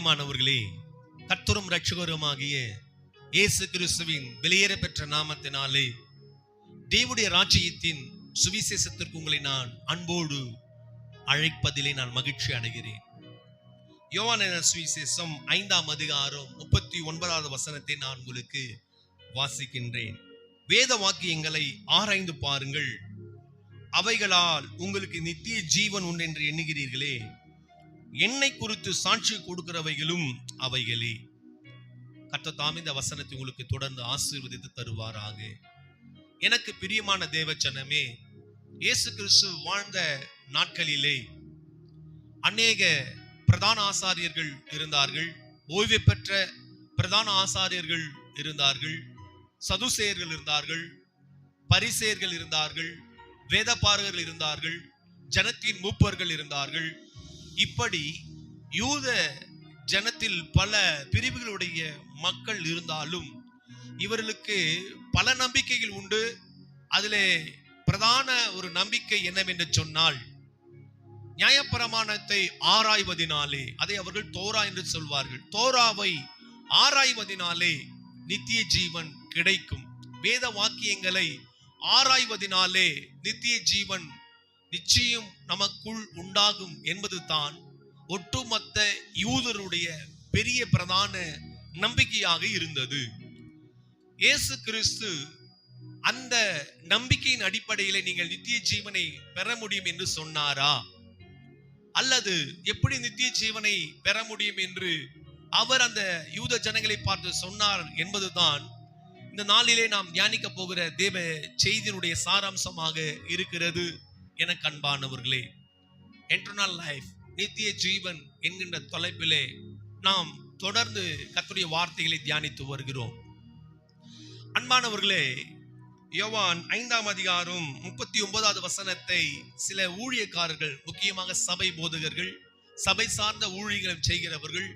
பிரியமானவர்களே கர்த்தரும் ரட்சகருமாகிய இயேசு கிறிஸ்துவின் வெளியேற பெற்ற நாமத்தினாலே தேவடைய ராஜ்யத்தின் சுவிசேஷத்திற்கு உங்களை நான் அன்போடு அழைப்பதிலே நான் மகிழ்ச்சி அடைகிறேன். யோவான சுவிசேஷம் ஐந்தாம் அதிகாரம் முப்பத்தி ஒன்பதாவது வசனத்தை நான் உங்களுக்கு வாசிக்கின்றேன். வேத வாக்கியங்களை ஆராய்ந்து பாருங்கள். அவைகளால் உங்களுக்கு நித்திய ஜீவன் உண்டு என்று எண்ணுகிறீர்களே என்னை குறித்து சாட்சி கொடுக்கிறவைகளும் அவைகளே. கர்த்தர் இந்த வசனத்தை உங்களுக்கு தொடர்ந்து ஆசீர்வதித்து தருவாராக. எனக்கு பிரியமான தேவச்சனமே இயேசு கிறிஸ்து வாழ்ந்த நாட்களிலே அநேக பிரதான ஆசாரியர்கள் இருந்தார்கள் ஓய்வு பெற்ற பிரதான ஆசாரியர்கள் இருந்தார்கள் சதுசேயர்கள் இருந்தார்கள் பரிசேயர்கள் இருந்தார்கள் வேதப்பாரர்கள் இருந்தார்கள் ஜனத்தின் மூப்பர்கள் இருந்தார்கள் இப்படி யூத ஜனத்தில் பல பிரிவுகளுடைய மக்கள் இருந்தாலும் இவர்களுக்கு பல நம்பிக்கைகள் உண்டு. அதிலே பிரதான ஒரு நம்பிக்கை என்னவென்று சொன்னால் நியாயப்பிரமாணத்தை ஆராய்வதினாலே அதை அவர்கள் தோரா என்று சொல்வார்கள். தோராவை ஆராய்வதினாலே நித்திய ஜீவன் கிடைக்கும். வேத வாக்கியங்களை ஆராய்வதினாலே நித்திய ஜீவன் நிச்சயம் நமக்குள் உண்டாகும் என்பதுதான் ஒட்டுமொத்த யூதருடைய பெரிய பிரதான நம்பிக்கையாக இருந்தது. இயேசு கிறிஸ்து அந்த நம்பிக்கையின் அடிப்படையில் நீங்கள் நித்திய ஜீவனை பெற முடியும் என்று சொன்னாரா? அல்லது எப்படி நித்திய ஜீவனை பெற முடியும் என்று அவர் அந்த யூத ஜனங்களை பார்த்து சொன்னார் என்பதுதான் இந்த நாளிலே நாம் தியானிக்க போகிற தேவ செய்தியினுடைய சாராம்சமாக இருக்கிறது. எனக்கு அன்பானவர்களே என்டர்னல் லைஃப் நித்திய ஜீவன் என்கின்ற தலைப்பிலே நாம் தொடர்ந்து கத்துடைய வார்த்தைகளை தியானித்து வருகிறோம். அன்பானவர்களே யோவான் ஐந்தாம் அதிகாரம் முப்பத்தி ஒன்பதாவது வசனத்தை சில ஊழியக்காரர்கள் முக்கியமாக சபை போதகர்கள் சபை சார்ந்த ஊழியர்களும் செய்கிறவர்கள்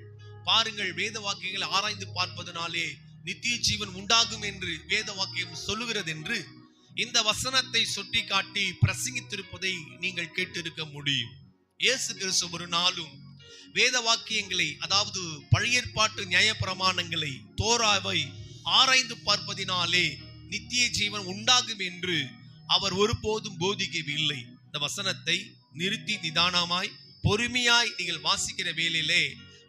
பாருங்கள் வேத வாக்கியங்களை ஆராய்ந்து பார்ப்பதனாலே நித்திய ஜீவன் உண்டாகும் என்று வேத வாக்கியம் சொல்லுகிறது என்று இந்த வசனத்தை சுட்டி காட்டி பிரசங்கித்திருப்பதை நீங்கள் கேட்டிருக்க முடியும். இயேசு கிறிஸ்து ஒரு நாளும் வேத வாக்கியங்களை அதாவது பழைய ஏற்பாட்டு நியாயப்பிரமாணங்களை தோராவை ஆராய்ந்து பார்ப்பதினாலே நித்திய ஜீவன் உண்டாகும் என்று அவர் ஒருபோதும் போதிக்கவில்லை. இந்த வசனத்தை நிறுத்தி நிதானமாய் பொறுமையாய் நீங்கள் வாசிக்கிற வேலையிலே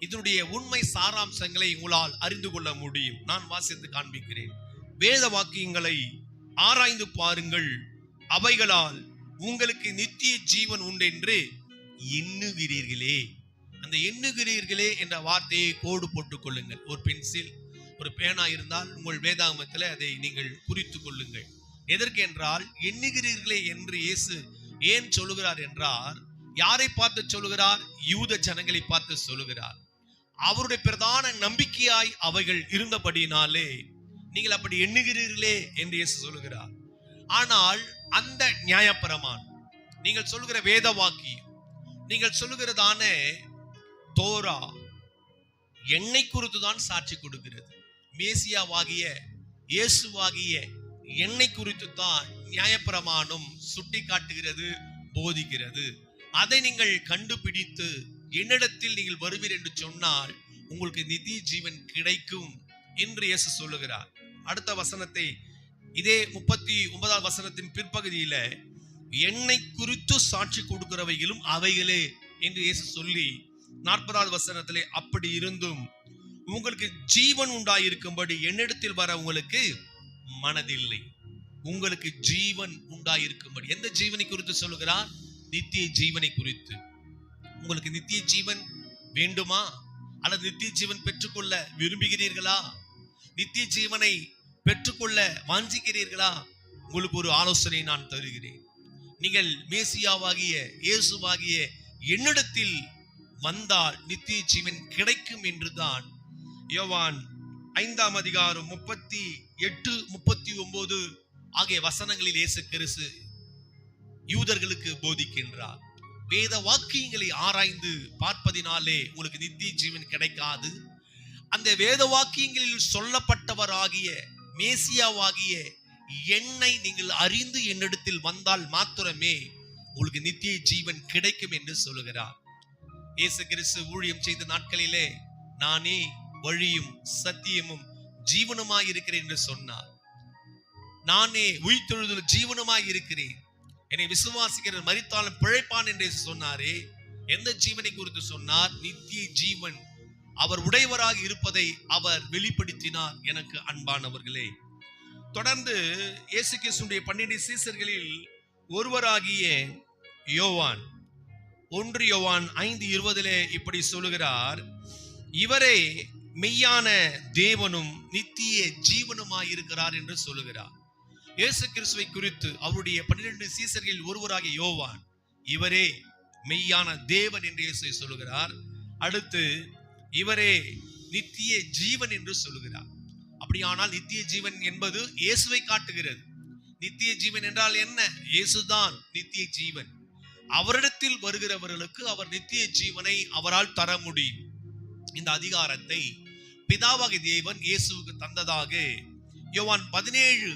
இதனுடைய உண்மை சாராம்சங்களை உங்களால் அறிந்து கொள்ள முடியும். நான் வாசித்து காண்பிக்கிறேன். வேத வாக்கியங்களை ஆராய்ந்து பாருங்கள். அவைகளால் உங்களுக்கு நித்திய ஜீவன் உண்டு என்று எண்ணுகிறீர்களே. அந்த எண்ணுகிறீர்களே என்ற வார்த்தையை கோடு போட்டுக் கொள்ளுங்கள். ஒரு பென்சில் ஒரு பேனா இருந்தால் உங்கள் வேதாகமத்தில் அதை நீங்கள் குறித்து கொள்ளுங்கள். எதற்கு என்றால் எண்ணுகிறீர்களே என்று இயேசு ஏன் சொல்லுகிறார் என்றார்? யாரை பார்த்து சொல்லுகிறார்? யூத ஜனங்களை பார்த்து சொல்லுகிறார். அவருடைய பிரதான நம்பிக்கையாய் அவைகள் இருந்தபடினாலே நீங்கள் அப்படி எண்ணுகிறீர்களே என்று இயேசு சொல்லுகிறார். ஆனால் அந்த நியாயப்பிரமான் நீங்கள் சொல்லுகிற வேத வாக்கியம் நீங்கள் சொல்லுகிறதான தோரா என்னை குறித்து தான் சாட்சி கொடுக்கிறது. மேசியாவாகிய இயேசுவாகிய என்னை குறித்து தான் நியாயப்பிரமாணம் சுட்டி காட்டுகிறது போதிக்கிறது. அதை நீங்கள் கண்டுபிடித்து என்னிடத்தில் நீங்கள் வருவீர் என்று சொன்னால் உங்களுக்கு நிதி ஜீவன் கிடைக்கும் என்று இயேசு சொல்லுகிறார். அடுத்த வசனத்தை இதே முப்பத்தி ஒன்பதாவது வசனத்தின் பிற்பகுதியில என்னை குறித்து சாட்சி கொடுக்கிறவைகளும் அவைகளே என்று இயேசு சொல்லி நாற்பதாவது வசனத்திலே அப்படி இருந்தும் உங்களுக்கு ஜீவன் உண்டாயிருக்கும்படி என்னிடத்தில் வர உங்களுக்கு மனதில்லை. உங்களுக்கு ஜீவன் உண்டாயிருக்கும்படி. எந்த ஜீவனை குறித்து சொல்லுகிறார்? நித்திய ஜீவனை குறித்து. உங்களுக்கு நித்திய ஜீவன் வேண்டுமா? அல்லது நித்திய ஜீவன் பெற்றுக்கொள்ள விரும்புகிறீர்களா? நித்திய ஜீவனை பெற்றுக்கொள்ள வாஞ்சிக்கிறீர்களா? உங்களுக்கு ஒரு ஆலோசனை நான் தருகிறேன். நீங்கள் மேசியாவாகிய இயேசுவாகிய என்னிடத்தில் வந்தால் நித்திய ஜீவன் கிடைக்கும் என்றுதான் யோவான் ஐந்தாம் அதிகாரம் முப்பத்தி எட்டு முப்பத்தி ஒன்பது ஆகிய வசனங்களில் இயேசு கிறிஸ்து யூதர்களுக்கு போதிக்கின்றார். வேத வாக்கியங்களை ஆராய்ந்து பார்ப்பதினாலே உங்களுக்கு நித்திய ஜீவன் கிடைக்காது. அந்த வேத வாக்கியங்களில் சொல்லப்பட்டவராகிய மேசியாவாகிய என்னை நீங்கள் அறிந்து என்னிடத்தில் வந்தால் மாத்திரமே உங்களுக்கு நித்திய ஜீவன் கிடைக்கும் என்று சொல்லுகிறார். இயேசு கிறிஸ்து ஊழியம் செய்த நாட்களிலே நானே வழியும் சத்தியமும் ஜீவனுமாய் இருக்கிறேன் என்று சொன்னார். நானே உயிர்த்தொழுதல் ஜீவனமாய் இருக்கிறேன். என்னை விசுவாசிக்கிற மறித்தாலும் பிழைப்பான் என்று சொன்னாரே. எந்த ஜீவனை குறித்து சொன்னார்? நித்திய ஜீவன் அவர் உடையவராக இருப்பதை அவர் வெளிப்படுத்தினார் எனக்கு அன்பானவர்களே. தொடர்ந்து இயேசு கிறிஸ்துடைய பன்னிரண்டு சீசர்களில் ஒருவராகிய யோவான் ஒன்று யோவான் ஐந்து இருபதிலே இப்படி சொல்லுகிறார் இவரே மெய்யான தேவனும் நித்திய ஜீவனுமாய் இருக்கிறார் என்று சொல்லுகிறார். இயேசு கிறிஸ்துவை குறித்து அவருடைய பன்னிரண்டு சீசர்களில் ஒருவராகிய யோவான் இவரே மெய்யான தேவன் என்று இயேசு சொல்லுகிறார். அடுத்து இவரே நித்திய ஜீவன் என்று சொல்லுகிறார். அப்படியானால் நித்திய ஜீவன் என்பது இயேசுவை காட்டுகிறது. நித்திய ஜீவன் என்றால் என்ன? இயேசுதான் நித்திய ஜீவன். அவரிடத்தில் வருகிறவர்களுக்கு அவர் நித்திய ஜீவனை அவரால் தர முடியும். இந்த அதிகாரத்தை பிதாவாகி தேவன் இயேசுவுக்கு தந்ததாக யோவான் பதினேழு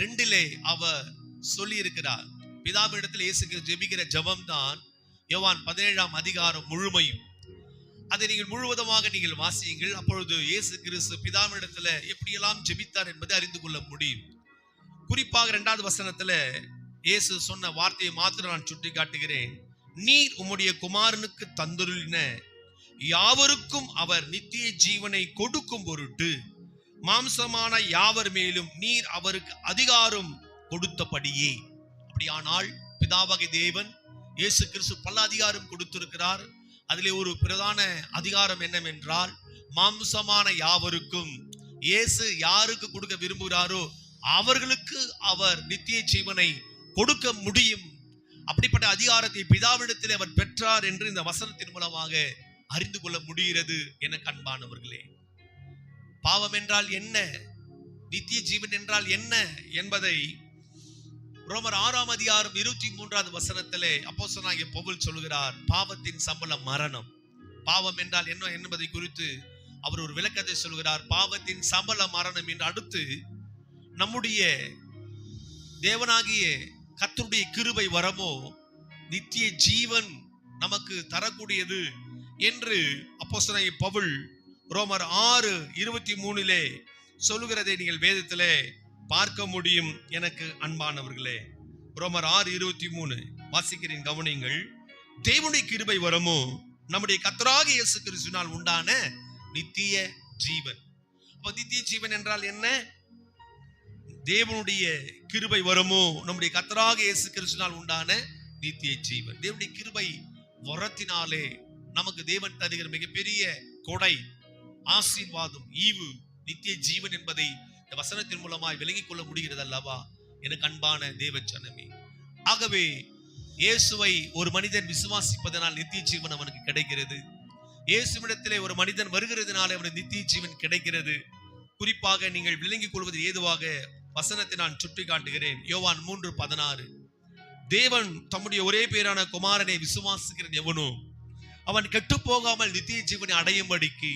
ரெண்டிலே அவர் சொல்லி இருக்கிறார் பிதாவிடத்தில் இயேசுக்கு ஜெபிக்கிற ஜெபம் தான் யோவான் பதினேழாம் அதிகாரம் முழுமையும். அதை நீங்கள் முழுவதுமாக நீங்கள் வாசியுங்கள். அப்பொழுது இயேசு கிறிஸ்து பிதாவிடத்துல எப்படியெல்லாம் ஜெபித்தார் என்பதை அறிந்து கொள்ள முடியும். குறிப்பாக இரண்டாவது வசனத்துல இயேசு சொன்ன வார்த்தையை மாத்திரம் நான் சுட்டி காட்டுகிறேன் நீர் உம்முடைய குமாரனுக்கு தந்துருளின யாவருக்கும் அவர் நித்திய ஜீவனை கொடுக்கும் பொருட்டு மாம்சமான யாவர் மேலும் நீர் அவருக்கு அதிகாரம் கொடுத்தபடியே. அப்படியானால் பிதாவகை தேவன் இயேசு கிறிஸ்து பல அதிகாரம் கொடுத்திருக்கிறார். அதிலே ஒரு பிரதான அதிகாரம் என்னவென்றால் மாம்சமான யாவருக்கும் இயேசு யாருக்கு கொடுக்க விரும்புகிறாரோ அவர்களுக்கு அவர் நித்திய ஜீவனை கொடுக்க முடியும். அப்படிப்பட்ட அதிகாரத்தை பிதாவிடத்தில் அவர் பெற்றார் என்று இந்த வசனத்தின் மூலமாக அறிந்து கொள்ள முடிகிறது என கண்பானவர்களே. பாவம் என்றால் என்ன? நித்திய ஜீவன் என்றால் என்ன என்பதை ரோமர் ஆறாம் அதிகாரம் இருபத்தி மூன்றாவது வசனத்திலே அப்போஸ்தலனாகிய பவுல் சொல்கிறார் பாவத்தின் சம்பளம் மரணம். பாவம் என்றால் என்ன என்பதை குறித்து அவர் ஒரு விளக்கத்தை சொல்கிறார் பாவத்தின் சம்பள மரணம். என்று அடுத்து நம்முடைய தேவனாகிய கத்தருடைய கிருபை வரமோ நித்திய ஜீவன் நமக்கு தரக்கூடியது? என்று அப்போஸ்தலனாகிய பவுல் ரோமர் ஆறு இருபத்தி மூணிலே சொல்லுகிறதை நீங்கள் வேதத்திலே பார்க்க முடியும் எனக்கு அன்பானவர்களே. ரோமர் ஆறு இருபத்தி மூணு வாசிக்கிறேன் கவனிங்கள் தேவனுடைய கிருபை வரமோ நம்முடைய கத்தராக இயேசு கிறிஸ்துனால் உண்டான நித்திய ஜீவன். அப்ப நித்திய ஜீவன் என்றால் என்ன? தேவனுடைய கிருபை வரமோ நம்முடைய கத்தராக இயேசு கிறிஸ்துனால் உண்டான நித்திய ஜீவன். தேவனுடைய கிருபை வரத்தினாலே நமக்கு தேவன் தருகிற மிகப்பெரிய கொடை ஆசீர்வாதம் ஈவு நித்திய ஜீவன் என்பதை இந்த வசனத்தின் மூலமாய் விளங்கிக் கொள்ள முடிகிறது அல்லவா எனக்கு அன்பான தேவ ஜனமே. ஆகவே இயேசுவை ஒரு மனிதன் விசுவாசிப்பதனால் நித்திய ஜீவன் அவனுக்கு கிடைக்கிறது. இயேசுவிடத்திலே ஒரு மனிதன் வருகிறதுனாலே அவனுக்கு நித்திய ஜீவன் கிடைக்கிறது. குறிப்பாக நீங்கள் விளங்கிக் கொள்வது ஏதுவாக வசனத்தை நான் சுட்டி காட்டுகிறேன் யோவான் மூன்று பதினாறு. தேவன் தம்முடைய ஒரே பேரான குமாரனை விசுவாசிக்கிறது எவனோ? அவன் கெட்டு போகாமல் நித்திய ஜீவனை அடையும்படிக்கு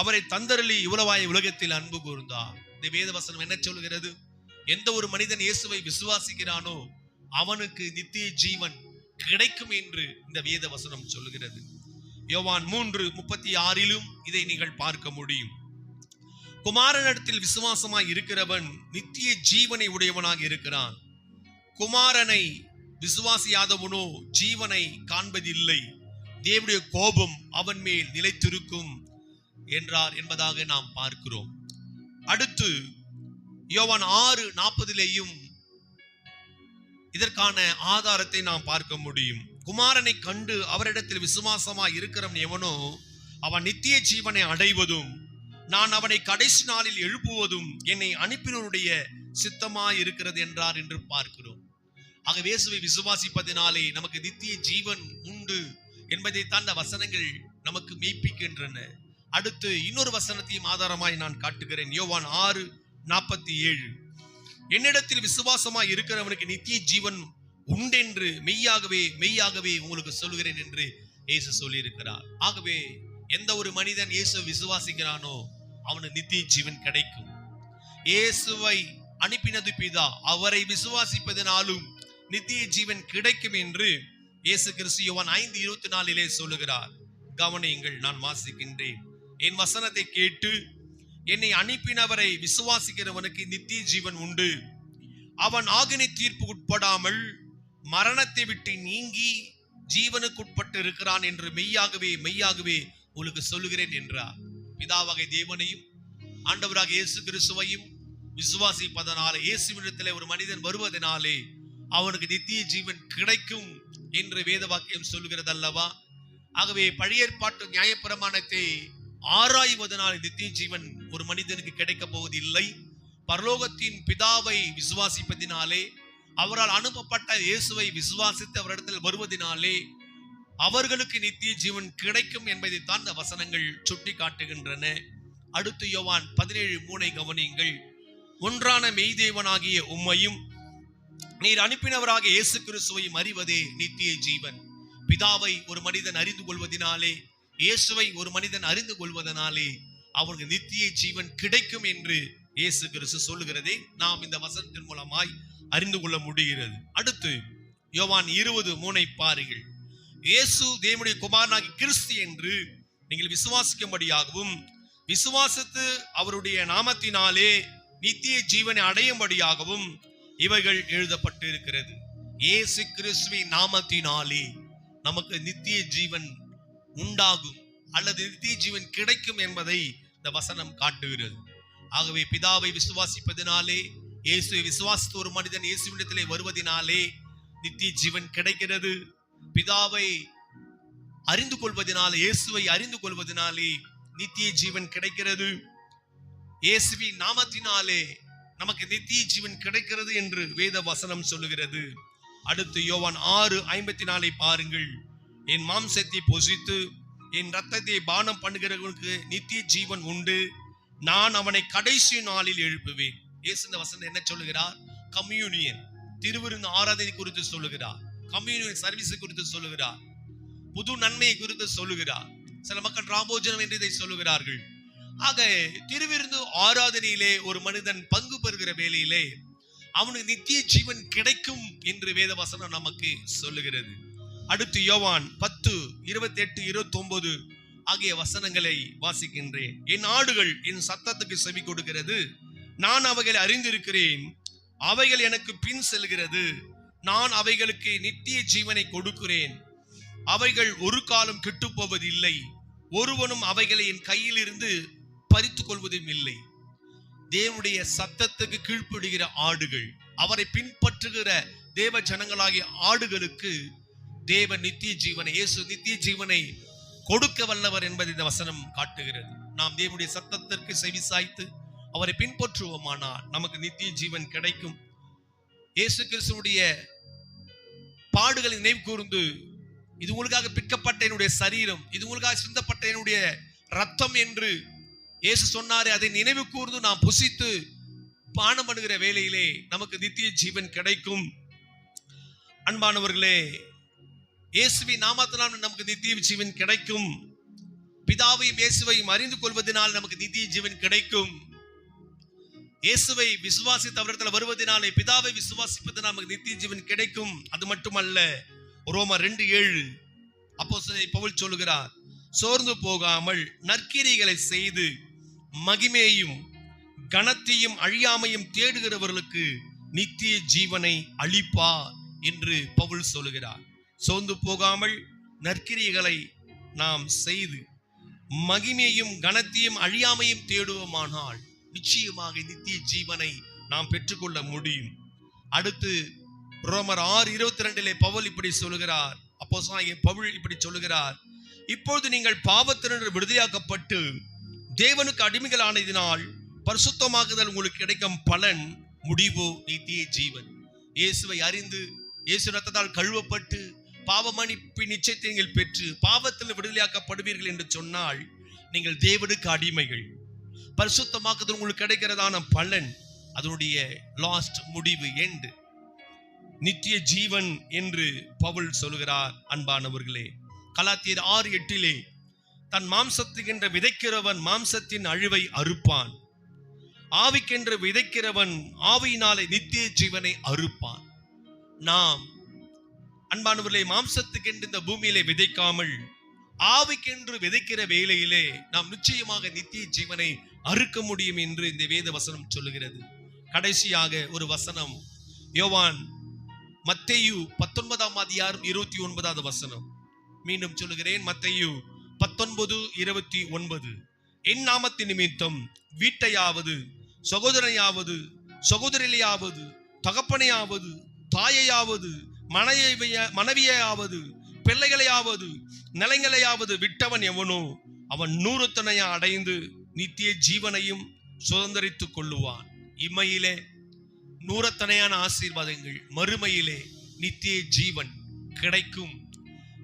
அவரை தந்தரளி இவ்வளவாய் உலகத்தில் அன்பு கூர்ந்தார். இந்த வேத வசனம் என்ன சொல்கிறது எந்த ஒரு மனிதன் இயேசுவை விசுவாசிக்கிறானோ அவனுக்கு நித்திய ஜீவன் கிடைக்கும் என்று இந்த வேத வசனம் சொல்கிறது யோவான் மூன்று முப்பத்தி ஆறிலும் இதை நீங்கள் பார்க்க முடியும். குமாரனிடத்தில் விசுவாசமாய் இருக்கிறவன் நித்திய ஜீவனை உடையவனாக இருக்கிறான். குமாரனை விசுவாசியாதவனோ ஜீவனை காண்பதில்லை. தேவனுடைய கோபம் அவன் மேல் நிலைத்திருக்கும் என்றார் என்பதாக நாம் பார்க்கிறோம். அடுத்து யோவான் ஆறு நாற்பதிலேயும் இதற்கான ஆதாரத்தை நாம் பார்க்க முடியும். குமாரனை கண்டு அவரிடத்தில் விசுவாசமா இருக்கிறவன் எவனோ அவன் நித்திய ஜீவனை அடைவதும் நான் அவனை கடைசி நாளில் எழுப்புவதும் என்னை அனுப்பினருடைய சித்தமாய் இருக்கிறது என்றார் என்று பார்க்கிறோம். ஆக இயேசுவை விசுவாசிப்பதினாலே நமக்கு நித்திய ஜீவன் உண்டு என்பதைத்தான் இந்த வசனங்கள் நமக்கு மெய்ப்பிக்கின்றன. அடுத்து இன்னொரு வசனத்தையும் ஆதாரமாய் நான் காட்டுகிறேன். யோவான் ஆறு நாற்பத்தி ஏழு. என்னிடத்தில் விசுவாசமாய் இருக்கிறவனுக்கு நித்திய ஜீவன் உண்டென்று மெய்யாகவே மெய்யாகவே உங்களுக்கு சொல்கிறேன் என்று இயேசு சொல்லியிருக்கிறார். ஆகவே எந்த ஒரு மனிதன் இயேசு விசுவாசிக்கிறானோ அவனுக்கு நித்திய ஜீவன் கிடைக்கும். இயேசுவை அனுப்பினது பிதா அவரை விசுவாசிப்பதனாலும் நித்திய ஜீவன் கிடைக்கும் என்று இயேசு கிறிஸ்து யோவான் ஐந்து இருபத்தி நாலிலே சொல்லுகிறார். கவனியுங்கள் நான் வாசிக்கின்றேன். என் வசனத்தை கேட்டு என்னை அனுப்பினவரை விசுவாசிக்கிறவனுக்கு நித்திய ஜீவன் உண்டு. அவன் ஆகினை தீர்ப்பு உட்படாமல் மரணத்தை விட்டு நீங்கி ஜீவனுக்குட்பட்டு இருக்கிறான் என்று மெய்யாகவே மெய்யாகவே உங்களுக்கு சொல்லுகிறேன் என்றார். பிதாவகை தேவனையும் ஆண்டவராக இயேசு கிறிஸ்துவையும் விசுவாசிப்பதனாலே இயேசுவிடத்தில் ஒரு மனிதன் வருவதனாலே அவனுக்கு நித்திய ஜீவன் கிடைக்கும் என்று வேத வாக்கியம் சொல்லுகிறது அல்லவா ஆகவே பழைய ஏற்பாட்டு நியாயப்பிரமாணத்தை ஆராய்வதனால் நித்திய ஜீவன் ஒரு மனிதனுக்கு கிடைக்கப் போவதில்லை. பரலோகத்தின் பிதாவை விசுவாசிப்பதினாலே அவரால் அனுப்பப்பட்ட இயேசுவை விசுவாசித்து அவரிடத்தில் வருவதினாலே அவர்களுக்கு நித்திய ஜீவன் கிடைக்கும் என்பதைத்தான் இந்த வசனங்கள் சுட்டி காட்டுகின்றன அடுத்து யோவான் பதினேழு மூனை கவனியுங்கள். ஒன்றான மெய்தேவனாகிய உம்மையும் நீர் அனுப்பினவராக இயேசு கிறிஸ்துவையும் அறிவதே நித்திய ஜீவன் பிதாவை ஒரு மனிதன் அறிந்து கொள்வதினாலே இயேசுவை ஒரு மனிதன் அறிந்து கொள்வதனாலே அவனுக்கு நித்திய ஜீவன் கிடைக்கும் என்று இயேசு கிறிஸ்து சொல்லுகிறதை நாம் இந்த வசனத்தின் மூலமாய் அறிந்து கொள்ள முடிகிறது. அடுத்து யோவான் இருபது மூனை பாருங்கள். இயேசு தேவனுடைய குமாரனாகி கிறிஸ்து என்று நீங்கள் விசுவாசிக்கும்படியாகவும் விசுவாசித்து அவருடைய நாமத்தினாலே நித்திய ஜீவனை அடையும்படியாகவும் இவைகள் எழுதப்பட்டு இருக்கிறது இயேசு கிறிஸ்துவின் நாமத்தினாலே நமக்கு நித்திய ஜீவன் உண்டாகும் அல்லது நித்திய ஜீவன் கிடைக்கும் என்பதை இந்த வசனம் காட்டுகிறது. ஆகவே பிதாவை விசுவாசிப்பதினாலே இயேசுவை விசுவாசித்த ஒரு மனிதன் இயேசுவிடத்திலே வருவதினாலே நித்திய ஜீவன் கிடைக்கிறது. பிதாவை அறிந்து கொள்வதனாலே இயேசுவை அறிந்து கொள்வதனாலே நித்திய ஜீவன் கிடைக்கிறது. இயேசுவி நாமத்தினாலே நமக்கு நித்திய ஜீவன் கிடைக்கிறது என்று வேத வசனம் சொல்லுகிறது. அடுத்து யோவான் ஆறு ஐம்பத்தி நாலை பாருங்கள். என் மாம்சத்தை பொசித்து என் ரத்தத்தை பானம் பண்ணுகிறவனுக்கு நித்திய ஜீவன் உண்டு. நான் அவனை கடைசி நாளில் எழுப்புவேன். இயேசு இந்த வசனம் என்ன சொல்லுகிறார்? கம்யூனியன். திருவிருந்து ஆராதனை குறித்து சொல்லுகிறார். கம்யூனியன் சர்வீஸ் குறித்து சொல்லுகிறார். புது நன்மையை குறித்து சொல்லுகிறார். சில மக்கள் ராமோஜனம் என்று இதை சொல்லுகிறார்கள். ஆக திருவிருந்து ஆராதனையிலே ஒரு மனிதன் பங்கு பெறுகிற வேலையிலே அவனுக்கு நித்திய ஜீவன் கிடைக்கும் என்று வேத வசனம் நமக்கு சொல்லுகிறது. அடுத்து யோவான் பத்து இருபத்தி எட்டு இருபத்தி ஒன்பது ஆகிய வசனங்களை வாசிக்கின்றேன். என் ஆடுகள் என் சத்தத்துக்கு செவி கொடுக்கிறது. நான் அவைகளை அறிந்திருக்கிறேன். அவைகள் எனக்கு பின் செல்கிறது. நான் அவைகளுக்கு நித்திய ஜீவனை கொடுக்கிறேன். அவைகள் ஒரு காலம் கெட்டுப்போவதில்லை. ஒருவனும் அவைகளை என் கையில் இருந்து பறித்து கொள்வதும் இல்லை. தேவனுடைய சத்தத்துக்கு கீழ்ப்படுகிற ஆடுகள் அவரை பின்பற்றுகிற தேவ ஜனங்களாகிய ஆடுகளுக்கு தேவ நித்திய ஜீவனை இயேசு நித்திய ஜீவனை கொடுக்க வல்லவர் என்பதை இந்த வசனம் காட்டுகிறது. நாம் தேவனுடைய சத்தத்திற்கு செவிசாய்த்து அவரை பின்பற்றுவோமானால் நமக்கு நித்திய ஜீவன் கிடைக்கும். இயேசு கிறிஸ்துடைய பாடுகளை நினைவு கூர்ந்து இது உங்களுக்காக பிற்கப்பட்ட என்னுடைய சரீரம் இது உங்களுக்காக சிந்தப்பட்ட என்னுடைய ரத்தம் என்று இயேசு சொன்னாரு அதை நினைவு கூர்ந்து நாம் புசித்து பானம் பண்ணுகிற வேலையிலே நமக்கு நித்திய ஜீவன் கிடைக்கும். அன்பானவர்களே இயேசுவி நாமத்தினால் நமக்கு நித்திய ஜீவன் கிடைக்கும். பிதாவையும் இயேசுவையும் அறிந்து கொள்வதனால் நமக்கு நித்திய ஜீவன் கிடைக்கும். இயேசுவை விசுவாசி அவரிடத்தில் வருவதனாலே பிதாவை விசுவாசிப்பது நமக்கு நித்திய ஜீவன் கிடைக்கும். அது மட்டுமல்ல ரோம ரெண்டு ஏழு அப்போ பவுல் சொல்லுகிறார் சோர்ந்து போகாமல் நற்கிரிகளை செய்து மகிமையும் கனத்தையும் அழியாமையும் தேடுகிறவர்களுக்கு நித்திய ஜீவனை அளிப்பார் என்று பவுல் சொல்லுகிறார். சோர்ந்து போகாமல் நற்கிரியைகளை நாம் செய்து மகிமையும் கனத்தையும் அழியாமையும் தேடுவோமானால் நிச்சயமாக நித்திய ஜீவனை நாம் பெற்றுக்கொள்ள முடியும். அடுத்து ரோமர் ஆறு இருபத்தி ரெண்டிலே பவுல் இப்படி சொல்லுகிறார். அப்போ பவுல் இப்படி சொல்லுகிறார். இப்பொழுது நீங்கள் பாவத்தினர் விடுதலையாக்கப்பட்டு தேவனுக்கு அடிமைகளானதினால் பரிசுத்தமாகுதல் உங்களுக்கு கிடைக்கும் பலன் முடிவோ நித்திய ஜீவன். இயேசுவை அறிந்து இயேசு ரத்தத்தால் கழுவப்பட்டு பாவமணிப்பு நிச்சயத்தை நீங்கள் பெற்று பாவத்தில் விடுதலையாக்கப்படுவீர்கள் என்று சொன்னால் நீங்கள் தேவனுக்கு அடிமைகள். பரிசுத்தமாக்குதல் உங்களுக்கு கிடைக்கிறதான பலன் அதனுடைய லாஸ்ட் முடிவு எண்டு நித்திய ஜீவன் என்று பவுல் சொல்கிறார் அன்பானவர்களே. கலாத்தியர் ஆறு எட்டிலே தன் மாம்சத்துக்கென்ற விதைக்கிறவன் மாம்சத்தின் அழிவை அறுப்பான். ஆவிக்கென்று விதைக்கிறவன் ஆவியினாலே நித்திய ஜீவனை அறுப்பான். நாம் அன்பானவர்களே மாம்சத்துக்கென்று இந்த பூமியிலே விதைக்காமல் ஆவிக்கென்று விதைக்கிற வேலையிலே நாம் நிச்சயமாக நித்திய ஜீவனை அறுக்க முடியும் என்று இந்த வேத வசனம் சொல்லுகிறது. கடைசியாக ஒரு வசனம் யோவான் மத்தேயு பத்தொன்பதாம் அதிகாரம் இருபத்தி ஒன்பதாவது வசனம். மீண்டும் சொல்லுகிறேன் மத்தையு பத்தொன்பது இருபத்தி ஒன்பது. என் நாமத்தின் நிமித்தம் வீட்டையாவது சகோதரனையாவது சகோதரிலையாவது தகப்பனையாவது தாயையாவது மனைவிய மனைவியாவது பிள்ளைகளையாவது நிலங்களையாவது விட்டவன் எவனோ அவன் நூறுத்தனையா அடைந்து நித்திய ஜீவனையும் சுதந்திரித்துக் கொள்ளுவான். இம்மையிலே நூறத்தனையான ஆசீர்வாதங்கள் மறுமையிலே நித்திய ஜீவன் கிடைக்கும்.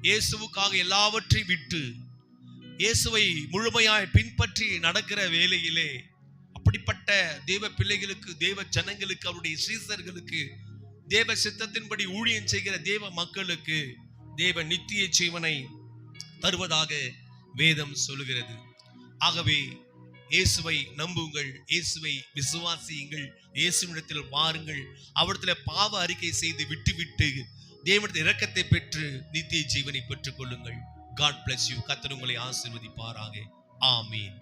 இயேசுவுக்காக எல்லாவற்றையும் விட்டு இயேசுவை முழுமையாய் பின்பற்றி நடக்கிற வேலையிலே அப்படிப்பட்ட தேவ பிள்ளைகளுக்கு தேவ ஜனங்களுக்கு அவருடைய சீசர்களுக்கு தேவ சித்தத்தின்படி ஊழியம் செய்கிற தேவ மக்களுக்கு தேவ நித்திய ஜீவனை தருவதாக வேதம் சொல்லுகிறது. ஆகவே இயேசுவை நம்புங்கள் இயேசுவை விசுவாசியுங்கள் இயேசுவிடத்தில் வாருங்கள். அவரிடத்தில் பாவ அறிக்கை செய்து விட்டுவிட்டு தேவனத்தின் இரக்கத்தை பெற்று நித்திய ஜீவனை பெற்றுக் கொள்ளுங்கள் காட் பிளஸ் யூ கத்தர் உங்களை ஆசிர்வதிப்பாராக. ஆமீன்.